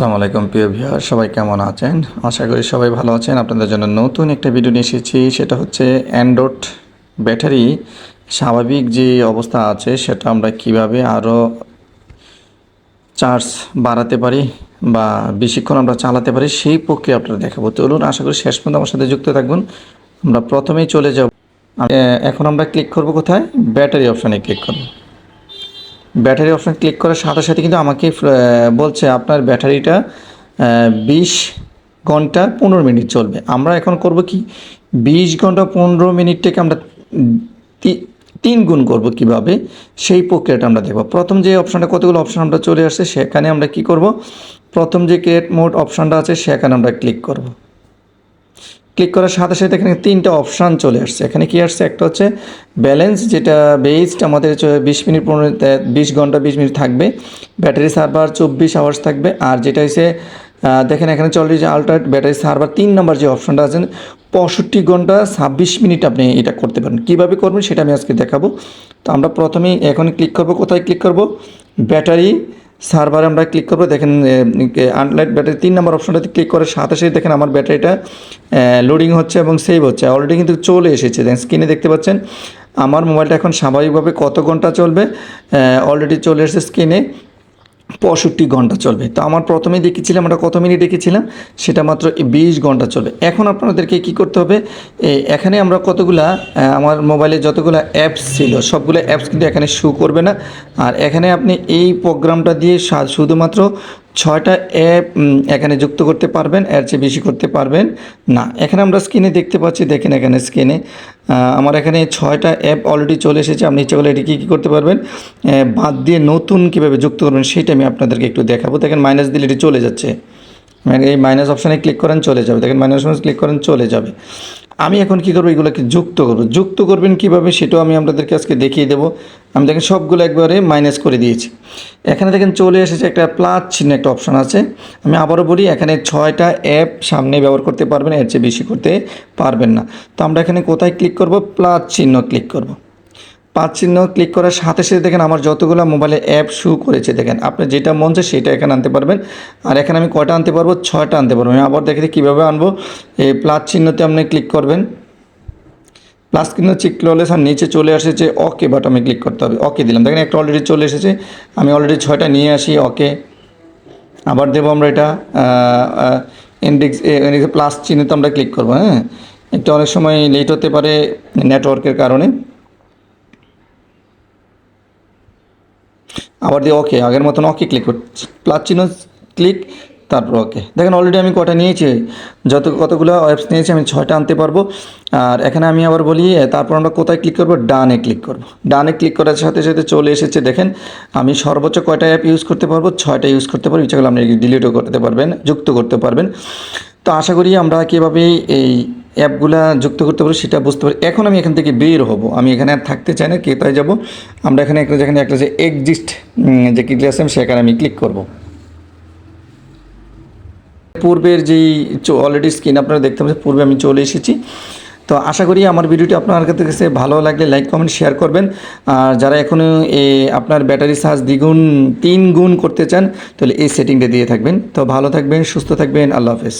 আসসালামু আলাইকুম, প্রিয় ভিউয়ার। সবাই কেমন আছেন? আশা করি সবাই ভালো আছেন। আপনাদের জন্য নতুন একটা ভিডিও নিয়ে এসেছি। সেটা হচ্ছে অ্যান্ড্রয়েড ব্যাটারি। স্বাভাবিক যে অবস্থা আছে, সেটা আমরা কীভাবে আরও চার্জ বাড়াতে পারি বা বেশিক্ষণ আমরা চালাতে পারি, সেই প্রক্রিয়া আপনারা দেখাবো। চলুন, আশা করি শেষ পর্যন্ত আমার সাথে যুক্ত থাকবেন। আমরা প্রথমেই চলে যাব। এখন আমরা ক্লিক করব কোথায়? ব্যাটারি অপশানে ক্লিক করব। ব্যাটারি অপশন ক্লিক করার সাথে সাথে কিন্তু আমাকে বলছে আপনার ব্যাটারিটা বিশ ঘণ্টা পনেরো মিনিট চলবে। আমরা এখন করব কি, বিশ ঘণ্টা পনেরো মিনিট থেকে আমরা তিন গুণ করব কীভাবে, সেই প্রক্রিয়াটা আমরা দেখব। প্রথম যে অপশানটা, কতগুলো অপশান আমরা চলে আসছে, সেখানে আমরা কি করব, প্রথম যে ক্রিয়েট মোড অপশানটা আছে, সেখানে আমরা ক্লিক করব। ক্লিক করার সাথে সাথে এখানে তিনটা অপশান চলে আসছে। এখানে কি আসছে? একটা হচ্ছে ব্যালেন্স, যেটা বেসড, আমাদের বিশ মিনিট, পনেরো বিশ ঘণ্টা, বিশ মিনিট থাকবে। ব্যাটারি সার্ভার চব্বিশ আওয়ার্স থাকবে। আর যেটা হচ্ছে দেখেন এখানে চলে যে আলট্রাট ব্যাটারি সার্ভার তিন নম্বর যে অপশনটা আছে, পঁয়ষট্টি ঘণ্টা, ছাব্বিশ মিনিট আপনি এটা করতে পারেন। কীভাবে করবেন সেটা আমি আজকে দেখাবো। তো আমরা প্রথমেই এখন ক্লিক করব। কোথায় ক্লিক করব? ব্যাটারি সার্ভারে আমরা ক্লিক করব, দেখেন আনলাইট ব্যাটারি তিন নম্বর অপশনটাতে ক্লিক করে সাথে সাথে দেখেন আমার ব্যাটারিটা লোডিং হচ্ছে এবং সেভ হচ্ছে। অলরেডি কিন্তু চলে এসেছে। দেখেন স্ক্রিনে দেখতে পাচ্ছেন, আমার মোবাইলটা এখন স্বাভাবিকভাবে কত ঘণ্টা চলবে? অলরেডি চলে এসেছে স্ক্রিনে পঁয়ষট্টি ঘণ্টা চলবে। তো আমার প্রথমেই দেখেছিলাম, আমরা কত মিনিট দেখেছিলাম? সেটা মাত্র বিশ ঘণ্টা চলবে। এখন আপনাদেরকে কি করতে হবে? এখানে আমরা কতগুলা আমার মোবাইলে যতগুলো অ্যাপস ছিল, সবগুলো অ্যাপস কিন্তু এখানে শু করবে না। আর এখানে আপনি এই প্রোগ্রামটা দিয়ে শুধুমাত্র ছয়টা অ্যাপ এখানে যুক্ত করতে পারবেন, এর চেয়ে বেশি করতে পারবেন না। এখানে আমরা স্ক্রিনে দেখতে পাচ্ছি, দেখেন এখানে স্ক্রিনে আমার এখানে ছয়টা অ্যাপ অলরেডি চলে এসেছে, আপনি ইচ্ছে করলে এটি কী কী করতে পারবেন? বাদ দিয়ে নতুন কীভাবে যুক্ত করবেন, সেটা আমি আপনাদেরকে একটু দেখাবো। দেখেন মাইনাস দিলে এটি চলে যাচ্ছে। মানে এই মাইনাস অপশানে ক্লিক করেন, চলে যাবে। দেখেন মাইনাস অপশানে ক্লিক করেন, চলে যাবে। আমি এখন কি করব, এগুলোকে যুক্ত করব। যুক্ত করবেন কীভাবে, সেটাও আমি আপনাদেরকে আজকে দেখিয়ে দেবো। আমি দেখেন সবগুলো একবারে মাইনাস করে দিয়েছি। এখানে দেখেন চলে এসেছে একটা প্লাস চিহ্ন একটা অপশান আছে। আমি আবারও বলি, এখানে ছয়টা অ্যাপ সামনে ব্যবহার করতে পারবেন, এর চেয়ে বেশি করতে পারবেন না। তো আমরা এখানে কোথায় ক্লিক করব? প্লাস চিহ্ন ক্লিক করব। পাঁচ চিহ্ন ক্লিক করার সাথে সাথে দেখেন আমার যতগুলো মোবাইলে অ্যাপ শু করেছে, দেখেন আপনি যেটা মন চায় সেটা এখানে আনতে পারবেন। আর এখানে আমি কয়টা আনতে পারব? ছয়টা আনতে পারব। আমি আবার দেখে কীভাবে আনব। এই প্লাস চিহ্নতে আপনি ক্লিক করবেন। প্লাস চিহ্ন চেক করলে স্যার নিচে চলে আসেছে ওকে বাটনে ক্লিক করতে হবে। ওকে দিলাম। দেখেন একটা অলরেডি চলে এসেছে। আমি অলরেডি ছয়টা নিয়ে আসি ওকে আবার দেবো আমরা এটা ইন্ডেক্স ইন্ডেক্সে প্লাস চিহ্নতে আমরা ক্লিক করব হ্যাঁ? এটা অনেক সময় লেট হতে পারে নেটওয়ার্কের কারণে। আবার দিয়ে ওকে আগের মতন ওকে ক্লিক করছি। প্লাস চিহ্ন ক্লিক তারপর ওকে দেখেন অলরেডি আমি কটা নিয়েছি, যত, কতগুলো অ্যাপস নিয়েছি আমি ছয়টা আনতে পারব। আর এখানে আমি আবার বলি তারপর আমরা কোথায় ক্লিক করব? ডানে ক্লিক করব। ডানে ক্লিক করার সাথে সাথে চলে এসেছে, দেখেন, আমি সর্বোচ্চ কয়টা অ্যাপ ইউজ করতে পারব? ছয়টা ইউজ করতে পারব। ইচ্ছা করলে আপনি ডিলিটও করতে পারবেন, যুক্ত করতে পারবেন। তো আশা করি আমরা কীভাবে এই অ্যাপগুলা যুক্ত করতে পারি সেটা বুঝতে পারি। এখন আমি এখান থেকে বের হব। আমি এখানে আর থাকতে চাই না, কোথায় যাব? আমরা এখানে একটা, যেখানে একটা যে এক্সিস্ট যে কি আছে আমি সেখানে আমি ক্লিক করব। পূর্বের যেই অলরেডি স্ক্রিন আপনারা দেখতে পাচ্ছেন, পূর্বে আমি চলে এসেছি। তো আশা করি আমার ভিডিওটি আপনার কাছে ভালো লাগলে লাইক কমেন্ট শেয়ার করবেন। আর যারা এখনও আপনার ব্যাটারি চার্জ দ্বিগুণ তিন গুণ করতে চান, তাহলে এই সেটিংটা দিয়ে থাকবেন। তো ভালো থাকবেন, সুস্থ থাকবেন, আল্লাহ হাফেজ।